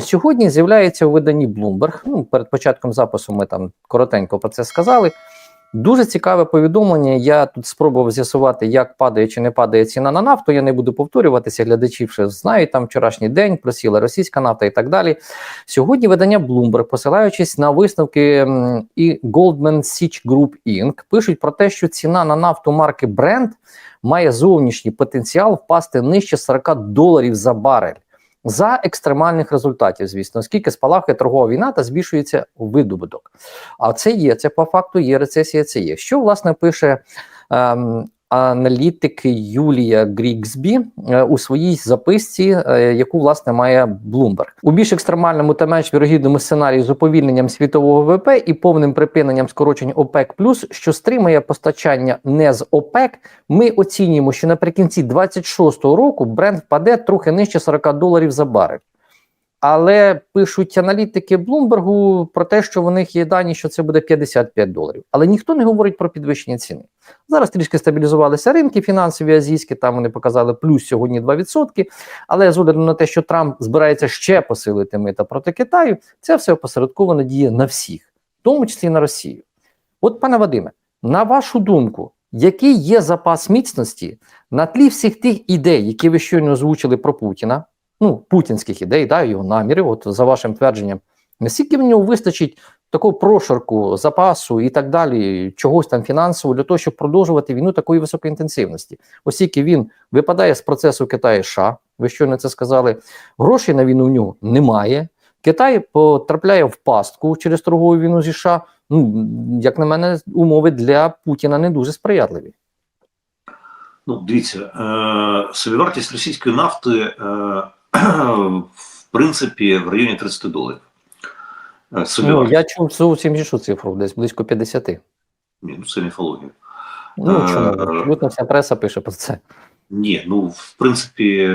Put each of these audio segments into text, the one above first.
сьогодні з'являється у виданні Bloomberg. Ну, перед початком запису ми там коротенько про це сказали. Дуже цікаве повідомлення. Я тут спробував з'ясувати, як падає чи не падає ціна на нафту. Я не буду повторюватися. Глядачі вже знають там вчорашній день, просіла російська нафта і так далі. Сьогодні видання Bloomberg, посилаючись на висновки і Goldman Sachs Group Inc., пишуть про те, що ціна на нафту марки Brent має зовнішній потенціал впасти нижче 40 доларів за барель. За екстремальних результатів, звісно, оскільки спалахує торгова війна та збільшується видобуток. А це є, це по факту є рецесія. Це є. Що власне пише ем, аналітик Юлія Гріксбі е, у своїй записці, е, яку власне має Bloomberg. у більш екстремальному та менш вірогідному сценарії з уповільненням світового ВВП і повним припиненням скорочень ОПЕК+, що стримує постачання не з ОПЕК. Ми оцінюємо, що наприкінці 26-го року бренд впаде трохи нижче 40 доларів за барель. Але пишуть аналітики Блумбергу про те, що в них є дані, що це буде 55 доларів. Але ніхто не говорить про підвищення ціни. Зараз трішки стабілізувалися ринки фінансові азійські, там вони показали плюс сьогодні 2%. Але з огляду на те, що Трамп збирається ще посилити мита проти Китаю, це все опосередковано діє на всіх, в тому числі на Росію. От, пане Вадиме, на вашу думку, який є запас міцності на тлі всіх тих ідей, які ви щойно озвучили про Путіна? Ну, путінських ідей, да, його наміри, от за вашим твердженням, наскільки в нього вистачить такого прошарку, запасу і так далі, чогось там фінансового для того, щоб продовжувати війну такої високої інтенсивності, оскільки він випадає з процесу Китаю США, ви щойно це сказали, грошей на війну в нього немає. Китай потрапляє в пастку через торгову війну зі США. Ну, як на мене, умови для Путіна не дуже сприятливі. Ну, дивіться, е, собівартість російської нафти, е, в принципі, в районі 30 доларів. Е, Ну, я чув зовсім іншу цифру, десь близько 50. Ні, ну це міфологія. Ну, Е, чому? Абсолютно вся преса пише про це. Ні, ну в принципі, е,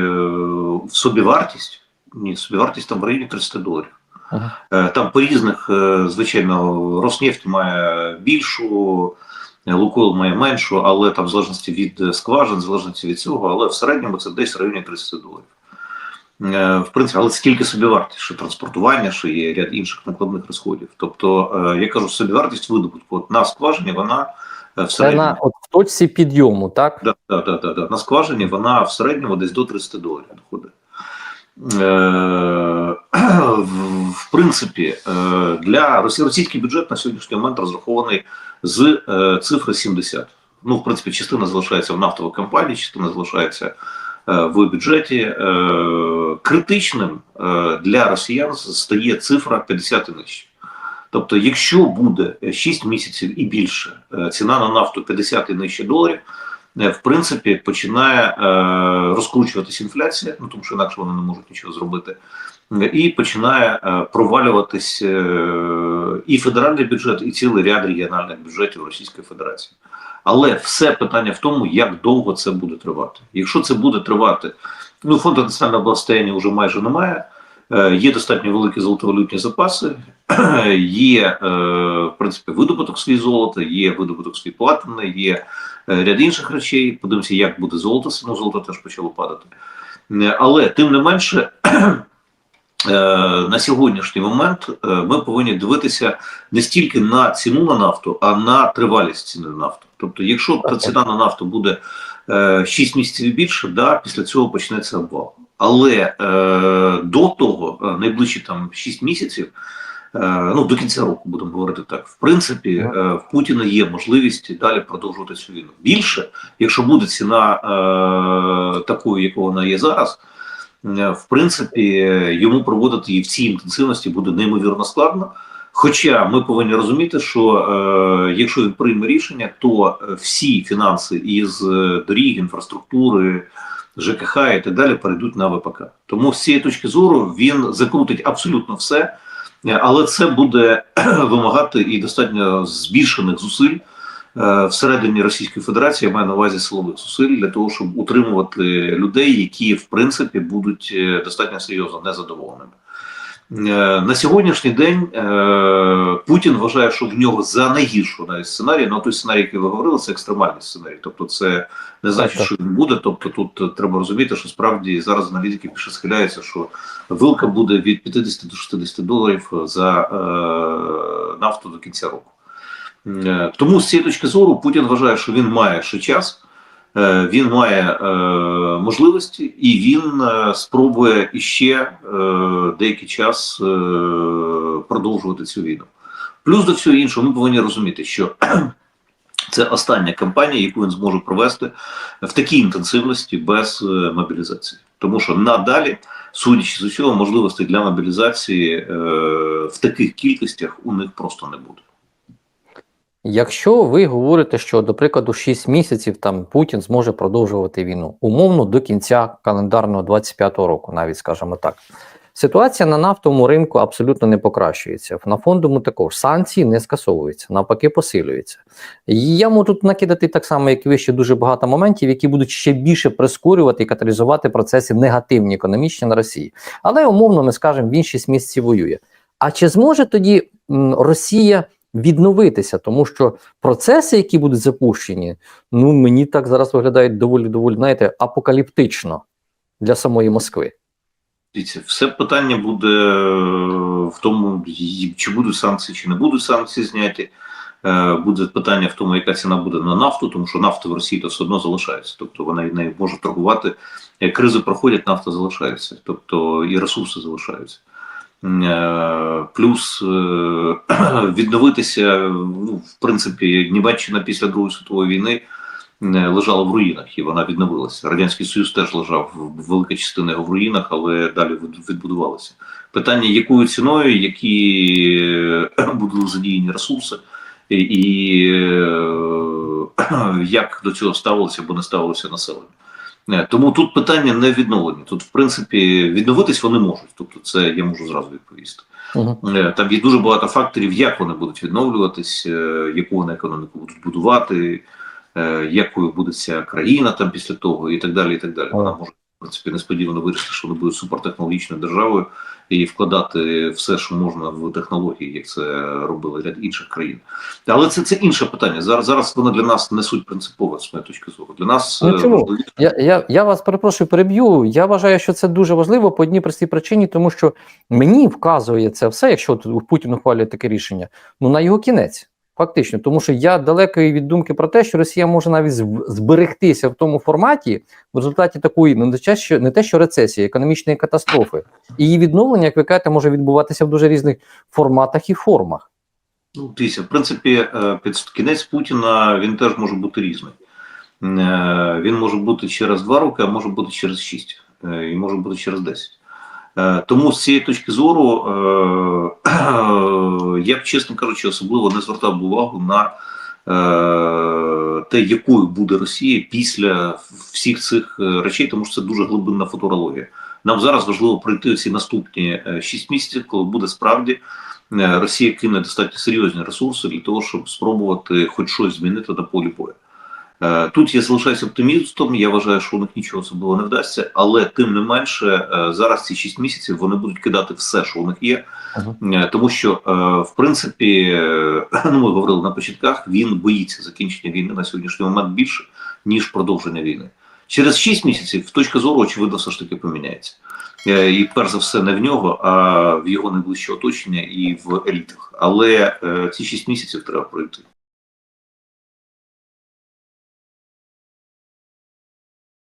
в собівартість, ні, собівартість там в районі 30 доларів. Ага. Там по різних, звичайно, Роснефть має більшу, Лукойл має меншу, але там в залежності від скважин, в залежності від цього, але в середньому це десь в районі 30 доларів. Е, В принципі, але скільки собівартість, що транспортування, що є ряд інших накладних розходів. Тобто, е, я кажу, собівартість видобутку от на скважині вона е, в Це середньому. на от в точці підйому, так? Да, да, да, да, да. На скважині вона в середньому десь до 30 доларів доходить. В- принципі, для російський бюджет на сьогоднішній момент розрахований з цифри 70. Ну, в принципі, частина залишається в нафтовій компанії, частина залишається в бюджеті. Е, Критичним е, для росіян стає цифра 50 і нижче. Тобто, якщо буде 6 місяців і більше е, ціна на нафту 50 і нижче доларів, е, в принципі починає е, розкручуватись інфляція, ну тому що інакше вони не можуть нічого зробити, е, і починає е, провалюватись е, і федеральний бюджет, і цілий ряд регіональних бюджетів Російської Федерації. Але все питання в тому, як довго це буде тривати. Якщо це буде тривати, ну фонду національного благосостояння вже майже немає. Е, Є достатньо великі золотовалютні запаси, є е, в принципі видобуток свій золота, є видобуток свій платини, є е, ряд інших речей. Подивимося, як буде золото. Ну, золото теж почало падати. Але тим не менше, на сьогоднішній момент е, ми повинні дивитися не стільки на ціну на нафту, а на тривалість ціни на нафту. Тобто, якщо та ціна на нафту буде е, 6 місяців і більше, да, після цього почнеться обвал. Але е, до того, е, найближчі там 6 місяців, е, ну до кінця року будемо говорити так. В принципі, е, в Путіна є можливість далі продовжувати цю війну. Більше, якщо буде ціна е, такою, якою вона є зараз, е, в принципі, йому проводити її в цій інтенсивності буде неймовірно складно. Хоча ми повинні розуміти, що е, якщо він прийме рішення, то е, всі фінанси із е, доріг, інфраструктури, ЖКХ і так далі перейдуть на ВПК. Тому з цієї точки зору він закрутить абсолютно все, е, але це буде вимагати і достатньо збільшених зусиль е, всередині Російської Федерації, я маю на увазі силових зусиль для того, щоб утримувати людей, які в принципі будуть е, достатньо серйозно незадоволеними. Е, На сьогоднішній день е, Путін вважає, що в нього за найгіршого навіть сценарій, ну той сценарій, який ви говорили, це екстремальний сценарій. Тобто, це не значить, що він буде. Тобто, тут е, треба розуміти, що справді зараз аналітики більше схиляються, що вилка буде від 50 до 60 доларів за е, нафту до кінця року. Е, Тому з цієї точки зору Путін вважає, що він має ще час. Е, Він має е, можливості і він спробує іще деякий час продовжувати цю війну. Плюс до всього іншого, ми повинні розуміти, що це остання кампанія, яку він зможе провести в такій інтенсивності без мобілізації. Тому що надалі, судячи з усього, можливостей для мобілізації в таких кількостях у них просто не буде. Якщо ви говорите, що, до прикладу, 6 місяців там Путін зможе продовжувати війну, умовно до кінця календарного 25-го року, навіть скажімо так. Ситуація на нафтовому ринку абсолютно не покращується. На фондовому також санкції не скасовуються, навпаки, посилюються. Я можу тут накидати так само, як і ви ще дуже багато моментів, які будуть ще більше прискорювати і каталізувати процеси негативні економічні на Росії. Але умовно ми скажемо, він 6 місяців воює. А чи зможе тоді Росія відновитися, тому що процеси, які будуть запущені, ну мені так зараз виглядають доволі доволі, знаєте, апокаліптично для самої Москви. Все питання буде е, в тому, чи будуть санкції, чи не будуть санкції зняті. Е, Буде питання в тому, яка ціна буде на нафту, тому що нафта в Росії то все одно залишається. Тобто вона не може торгувати. Як кризи проходять, нафта залишається, тобто і ресурси залишаються. Е, Плюс е, відновитися, ну, в принципі, Німеччина після Другої світової війни е, лежала в руїнах, і вона відновилася. Радянський Союз теж лежав велика частина його в руїнах, але далі від- відбудувалося. Питання, якою ціною, які будуть задіяні ресурси, і, як до цього ставилося або не ставилося населення. Е, Тому тут питання не відновлені. Тут, в принципі, відновитись вони можуть. Тобто, це я можу зразу відповісти. Е, Там є дуже багато факторів, як вони будуть відновлюватись, е, яку вони економіку будуть будувати, якою буде ця країна там після того, і так далі. І так далі. Вона може в принципі несподівано вирішити, що вони будуть супертехнологічною державою і вкладати все, що можна в технології, як це робили ряд інших країн. Але це, це інше питання. Зараз зараз воно для нас не суть принципове з моєї точки зору. Для нас Ну, е, чому? Я, я, я вас перепрошую, переб'ю. Я вважаю, що це дуже важливо по одній простій причині, тому що мені вказує це все, якщо Путін ухвалює таке рішення, ну на його кінець. Фактично, тому що я далекий від думки про те, що Росія може навіть зберегтися в тому форматі в результаті такої ну, не те, що рецесії, економічної катастрофи, її відновлення, як ви кажете, може відбуватися в дуже різних форматах і формах. Ну, дивіться, в принципі, е, під кінець Путіна він теж може бути різний. Е, Він може бути через два роки, а може бути через шість, е, і може бути через десять. Е, Тому з цієї точки зору е, я б, чесно кажучи, особливо не звертав увагу на е, те, якою буде Росія після всіх цих речей, тому що це дуже глибинна футурологія. Нам зараз важливо пройти ці наступні е, шість місяців, коли буде справді Росія кине достатньо серйозні ресурси для того, щоб спробувати хоч щось змінити на полі бою. Е, Тут я залишаюся оптимістом. Я вважаю, що у них нічого особливого не вдасться, але тим не менше, е, зараз ці 6 місяців вони будуть кидати все, що у них є, Е, тому що в принципі, ну ми говорили на початках, він боїться закінчення війни на сьогоднішній момент більше ніж продовження війни. Через 6 місяців точка зору очевидно все ж таки поміняється. І перш за все не в нього, а в його найближче оточення і в елітах. Але ці 6 місяців треба пройти.